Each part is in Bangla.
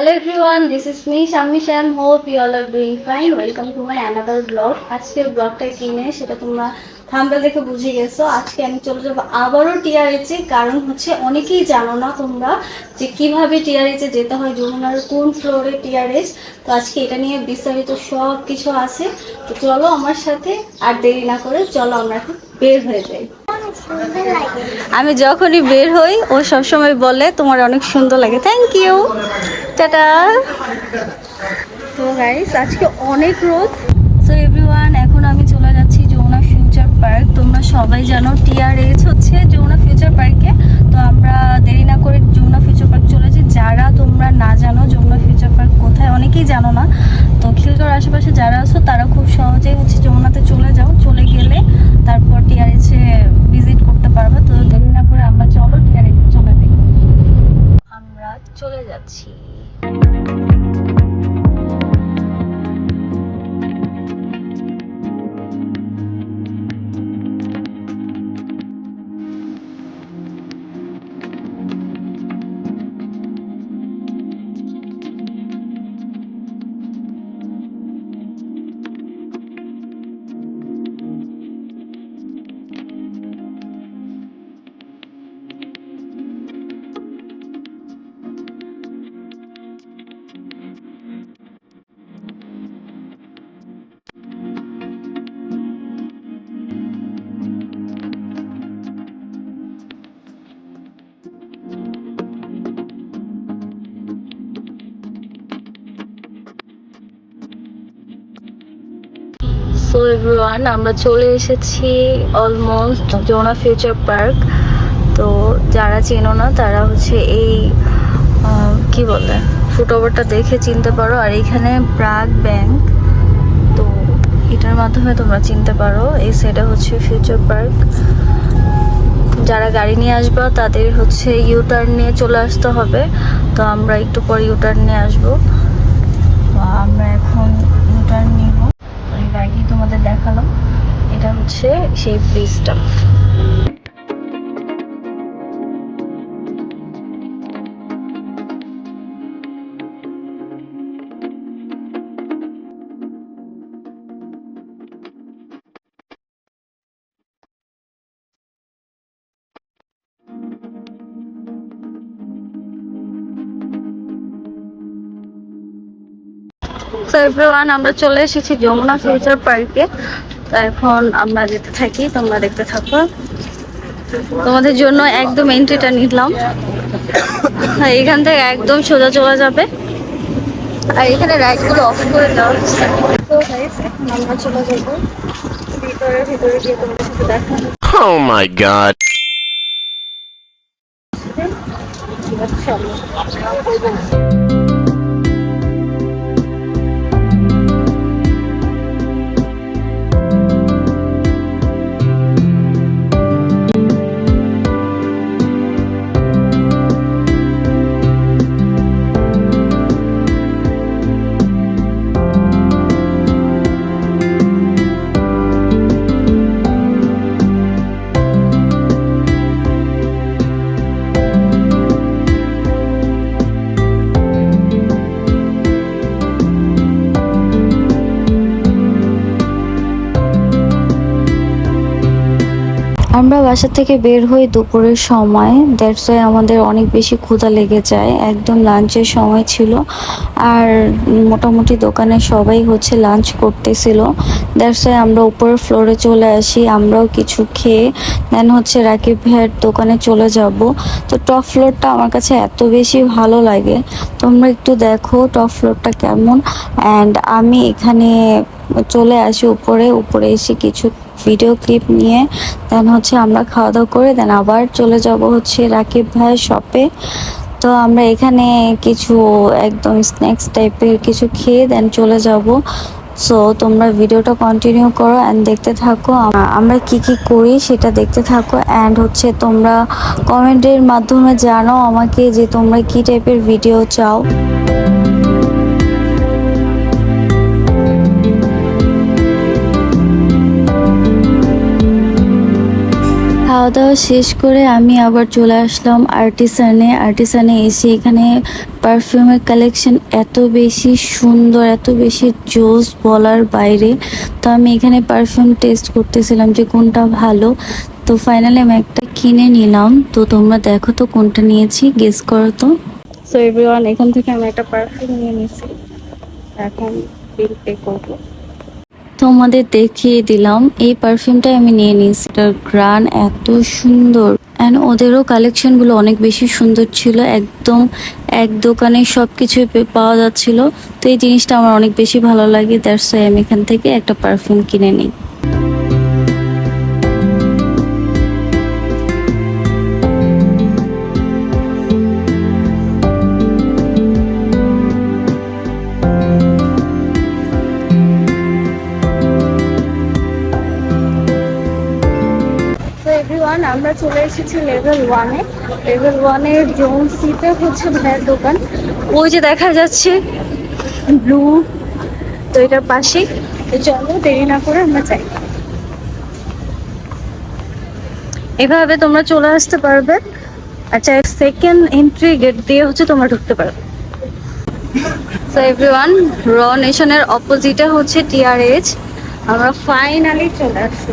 Hello everyone, this is me Shami Sham. Hope you all are doing fine. Welcome to my another vlog. আজকের ব্লগটা কি নিয়ে সেটা তোমরা থাম্বেল দেখে বুঝে গেছো। আজকে আমি চলে যাব আবারও টিআরএচে কারণ হচ্ছে অনেকেই জানো না তোমরা যে কীভাবে টিআরএচে যেতে হয় যমুনার কোন ফ্লোরে টিআরএচ তো আজকে এটা নিয়ে বিস্তারিত সব কিছু আছে। তো চলো আমার সাথে আর দেরি না করে চলো আমরা এখন বের হয়ে যাই। আমি যখনই বের হই ও সবসময় বলে তোমার অনেক সুন্দর লাগে। থ্যাংক ইউ অনেক রোদ। সো এভরিওয়ান এখন আমি চলে যাচ্ছি যমুনা ফিউচার পার্ক তোমরা সবাই জানো টিআরএইচ হচ্ছে যমুনা ফিউচার পার্কে তো আমরা দেরি না করে যমুনা ফিউচার পার্ক চলেছি যারা তোমরা না জানো যমুনা ফিউচার পার্ক কোথায়, অনেকেই জানো না। তো খিলগাঁওর আশেপাশে যারা আছো, তারা খুব সহজেই হচ্ছে যমুনাতে চলে যাও। চলে গেলে তারপর টিআরএইচে ভিজিট করতে পারবে। তো দেরি না সো এভরিওয়ান আমরা চলে এসেছি অলমোস্ট জোনা ফিউচার পার্ক তো যারা চেনো না, তারা হচ্ছে এই কি বলে, ফুটওভারটা দেখে চিনতে পারো। আর এখানে প্রাগ ব্যাংক তো এটার মাধ্যমে তোমরা চিনতে পারো। এই সেটা হচ্ছে ফিউচার পার্ক যারা গাড়ি নিয়ে আসবা, তাদের হচ্ছে ইউটার্ন নিয়ে চলে আসতে হবে। তো আমরা একটু পর ইউটার্ন নিয়ে আসব। আমরা এখন দেখালাম। এটা হচ্ছে সেই ব্রিজটা তো এভরিওয়ান আমরা চলে এসেছি যমুনা ফিউচার পার্কে। তো এখন আমরা যেতে থাকি তোমরা দেখতে থাকো। তোমাদের জন্য একদম এন্ট্রিটা নিলাম। হ্যাঁ এখান থেকে একদম সোজা চলে যাবে। আর এখানে রাইডগুলো অফ করে দেওয়া হচ্ছে। তো এখন আমরা চলে যাব। ভিতরে ভিতরে গিয়ে তোমাদের সাথে দেখা Oh my god. চলো। আমরা বাসা থেকে বের হই দুপুরের সময়। দ্যাটস ওয়াই আমাদের অনেক বেশি ক্ষুধা লেগে যায়। একদম লাঞ্চের সময় ছিল। আর মোটামুটি দোকানে সবাই হচ্ছে লাঞ্চ করতেছিল। দ্যাটস ওয়াই আমরা উপরের ফ্লোরে চলে আসি। আমরাও কিছু খেয়ে দেন হচ্ছে রাকিব ভাইয়ের দোকানে চলে যাব। তো টপ ফ্লোরটা আমার কাছে এত বেশি ভালো লাগে। তোমরা একটু দেখো টপ ফ্লোরটা কেমন। অ্যান্ড আমি এখানে চলে আসি উপরে। উপরে এসে কিছু ভিডিও ক্লিপ নিয়ে। দেন হচ্ছে আমরা খাওয়া দাওয়া করে, দেন আবার চলে যাব হচ্ছে রাকিব ভাইয়ের শপে তো আমরা এখানে কিছু একদম স্ন্যাক্স টাইপের কিছু খেয়ে, দেন চলে যাব। সো তোমরা ভিডিওটা কন্টিনিউ করো অ্যান্ড দেখতে থাকো। আমরা কি কি করি সেটা দেখতে থাকো অ্যান্ড হচ্ছে তোমরা কমেন্টের মাধ্যমে জানো আমাকে যে তোমরা কি টাইপের ভিডিও চাও। খাওয়া দাওয়া শেষ করে আমি আবার চলে আসলাম আর্টিসানে। আর্টিসানে এসে এখানে পারফিউমের কালেকশন এত বেশি সুন্দর, এত বেশি জোস বলার বাইরে। তো আমি এখানে পারফিউম টেস্ট করতেছিলাম যে কোনটা ভালো। তো ফাইনালি আমি একটা কিনে নিলাম। তো তোমরা দেখো তো কোনটা নিয়েছি গেস করো তো। সো এভরিওয়ান এখান থেকে আমি একটা পারফিউম নিয়ে নিয়েছি এখন বিল পে করব। তোমাদের দেখিয়ে দিলাম। এই পারফিউমটা আমি নিয়ে নিয়েছি। এটার গ্রান এত সুন্দর। অ্যান্ড ওদেরও কালেকশনগুলো অনেক বেশি সুন্দর ছিল। একদম এক দোকানে সব কিছুই পাওয়া যাচ্ছিল। তো এই জিনিসটা আমার অনেক বেশি ভালো লাগে। দ্যাটস আমি এখান থেকে একটা পারফিউম কিনে নিই। এভরিওয়ান আমরা চলে এসেছি লেভেল ওয়ানে লেভেল ওয়ানের জোন সিতে হচ্ছে ভাইয়ের দোকান। ওই যে দেখা যাচ্ছে ব্লু তো এটার পাশেই। তো চলো দেরি না করে আমরা যাই। এভাবে তোমরা চলে আসতে পারবে। আচ্ছা সেকেন্ড এন্ট্রি গেট দিয়ে হচ্ছে তোমরা ঢুকতে পারবে সো এভরিওয়ান র নেশনের অপোজিটে হচ্ছে টিআরএইচ আমরা ফাইনালি চলে আসছি।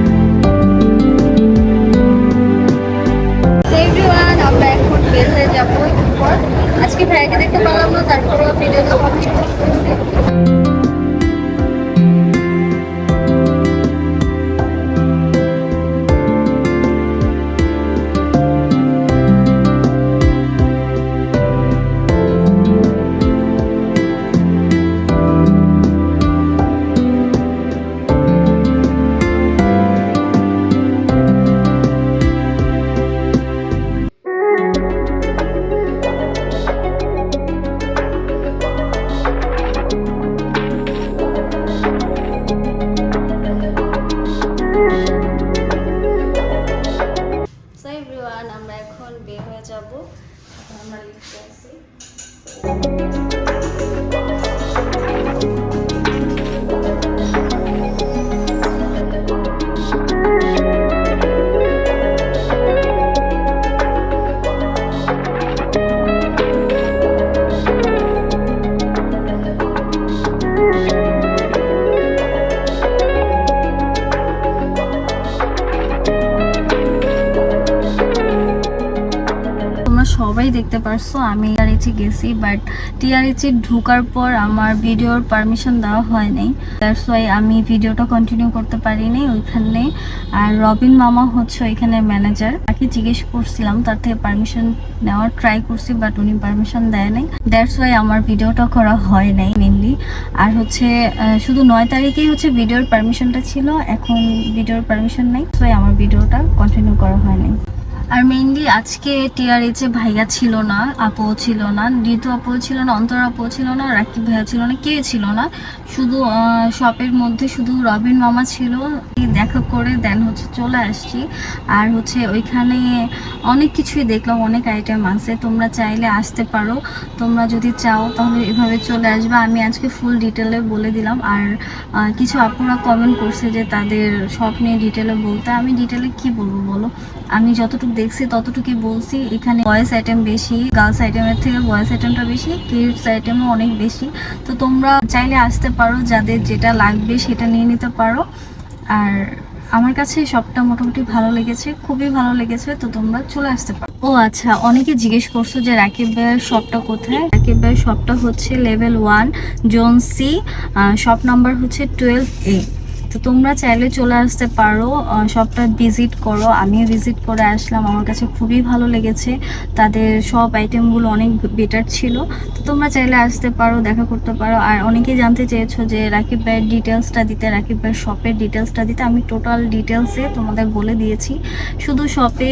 আজকে ভাইয়াকে দেখতে পেলাম না? তারপরে ভিডিওটা সবাই দেখতে পারছ, আমি টিআরএচে গেছি বাট টিআরএচে ঢুকার পর আমার ভিডিওর পারমিশন দেওয়া হয় নাই। দ্যাটস ওয়াই আমি ভিডিওটা কন্টিনিউ করতে পারিনি ওইখানে। আর রবিন মামা হচ্ছে ওইখানে ম্যানেজার তাকে জিজ্ঞেস করছিলাম, তার থেকে পারমিশন নেওয়ার ট্রাই করছি বাট উনি পারমিশন দেয় নাই। দ্যাটস ওয়াই আমার ভিডিওটা করা হয় নাই মেনলি আর হচ্ছে শুধু নয় তারিখেই হচ্ছে ভিডিওর পারমিশনটা ছিল, এখন ভিডিওর পারমিশন নেই সো আমার ভিডিওটা কন্টিনিউ করা হয় নাই। আর মেইনলি আজকে টিআরএচে ভাইয়া ছিল না, আপু ছিল না, ঋতু আপু ছিল না, অন্তর আপু ছিল না, রাকিব ভাইয়া ছিল না কে ছিল না। শুধু শপের মধ্যে শুধু রবিন মামা ছিল। দেখা করে দেন হচ্ছে চলে আসছি। আর হচ্ছে ওইখানে অনেক কিছুই দেখলাম, অনেক আইটেম আছে। তোমরা চাইলে আসতে পারো। তোমরা যদি চাও তাহলে এভাবে চলে আসবে। আমি আজকে ফুল ডিটেলে বলে দিলাম। আর কিছু আপুরা কমেন্ট করছে যে তাদের শপ নিয়ে ডিটেলে বলতে। আমি ডিটেলে কি বলব বলো? আমি যতটুকু দেখছি, ততটুকুই বলছি, এখানে বয়েস আইটেম বেশি গার্লস আইটেমের থেকে বয়েস আইটেমটা বেশি কিডস আইটেমও অনেক বেশি। তো তোমরা চাইলে আসতে পারো, যাদের যেটা লাগবে সেটা নিয়ে নিতে পারো। আর আমার কাছে সবটা মোটামুটি ভালো লেগেছে, খুবই ভালো লেগেছে, তো তোমরা চলে আসতে পারো। ও আচ্ছা অনেকে জিজ্ঞেস করছ যে রাকিব ভাইয়ের শপটা কোথায়? রাকিব ভাইয়ের শপটা হচ্ছে level one zone C shop number হচ্ছে টুয়েলভ এ তো তোমরা চাইলে চলে আসতে পারো শপটা ভিজিট করো। আমিও ভিজিট করে আসলাম, আমার কাছে খুবই ভালো লেগেছে। তাদের সব আইটেমগুলো অনেক বেটার ছিল। তো তোমরা চাইলে আসতে পারো, দেখা করতে পারো। আর অনেকেই জানতে চেয়েছো যে রাকিব ভাইয়ের ডিটেলসটা দিতে, রাকিব ভাইয়ের শপের ডিটেলসটা দিতে। আমি টোটাল ডিটেলসে তোমাদের বলে দিয়েছি। শুধু শপে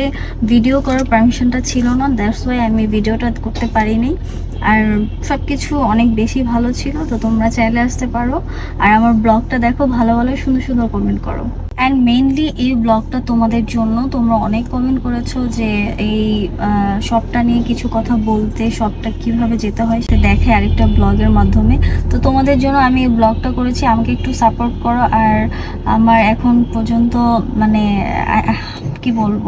ভিডিও করার পারমিশনটা ছিল না দ্যাটস ওয়াই আমি ভিডিওটা করতে পারিনি। আর সব কিছু অনেক বেশি ভালো ছিল, তো তোমরা চাইলে আসতে পারো। আর আমার ব্লগটা দেখো, ভালো ভালো সুন্দর সুন্দর কমেন্ট করো। অ্যান্ড মেইনলি এই ব্লগটা তোমাদের জন্য তোমরা অনেক কমেন্ট করেছ যে এই শপটা নিয়ে কিছু কথা বলতে শপটা কীভাবে যেতে হয় সে দেখে আরেকটা ব্লগের মাধ্যমে। তো তোমাদের জন্য আমি এই ব্লগটা করেছি, আমাকে একটু সাপোর্ট করো। আর আমার এখন পর্যন্ত মানে কি বলব?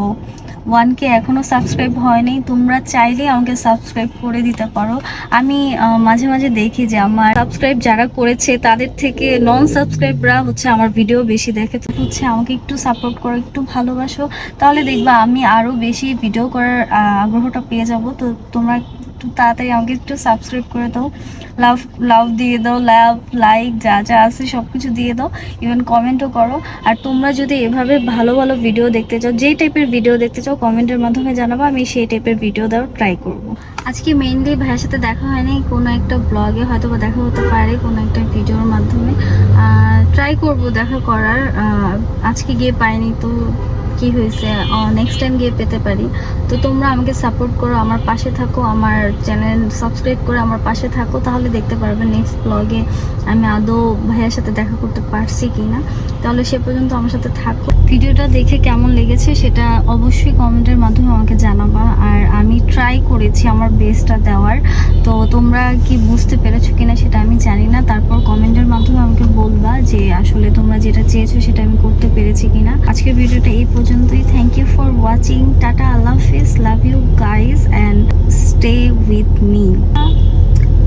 ওয়ানকে এখনও সাবস্ক্রাইব হয়নি, তোমরা চাইলে আমাকে সাবস্ক্রাইব করে দিতে পারো। আমি মাঝে মাঝে দেখি যে আমার সাবস্ক্রাইব যারা করেছে, তাদের থেকে নন সাবস্ক্রাইবরা হচ্ছে আমার ভিডিও বেশি দেখে। তো হচ্ছে আমাকে একটু সাপোর্ট করো, একটু ভালোবাসো। তাহলে দেখবা আমি আরও বেশি ভিডিও করার আগ্রহটা পেয়ে যাব। তো তোমরা একটু তাড়াতাড়ি আমাকে একটু সাবস্ক্রাইব করে দাও। লাভ লাভ দিয়ে দাও লাভ লাইক যা যা আছে সব কিছু দিয়ে দাও। ইভেন কমেন্টও করো। আর তোমরা যদি এভাবে ভালো ভালো ভিডিও দেখতে চাও, যেই টাইপের ভিডিও দেখতে চাও কমেন্টের মাধ্যমে জানাব, আমি সেই টাইপের ভিডিও দেওয়ার ট্রাই করব। আজকে মেইনলি ভাইয়ের সাথে দেখা হয়নি, কোনো একটা ব্লগে হয়তো বা দেখা হতে পারে, কোনো একটা ভিডিওর মাধ্যমে। ট্রাই করব দেখা করার আজকে গিয়ে পাইনি তো কি হয়েছে নেক্সট টাইম গিয়ে পেতে পারি। তো তোমরা আমাকে সাপোর্ট করো, আমার পাশে থাকো, আমার চ্যানেল সাবস্ক্রাইব করে আমার পাশে থাকো, তাহলে দেখতে পারবে নেক্সট ব্লগে আমি আদৌ ভাইয়ার সাথে দেখা করতে পারছি কি না তাহলে সে পর্যন্ত আমার সাথে থাকো। ভিডিওটা দেখে কেমন লেগেছে সেটা অবশ্যই কমেন্টের মাধ্যমে আমাকে জানাবা। আর আমি ট্রাই করেছি আমার বেস্টটা দেওয়ার। তো তোমরা কি বুঝতে পেরেছ কিনা সেটা আমি জানি না। তারপর কমেন্টের মাধ্যমে আমাকে বলবা যে আসলে তোমরা যেটা চেয়েছো সেটা আমি করতে পেরেছি কিনা। আজকের ভিডিওটা এই পর্যন্তই। Thank you for watching tata, Allah Hafiz. Love you guys and stay with me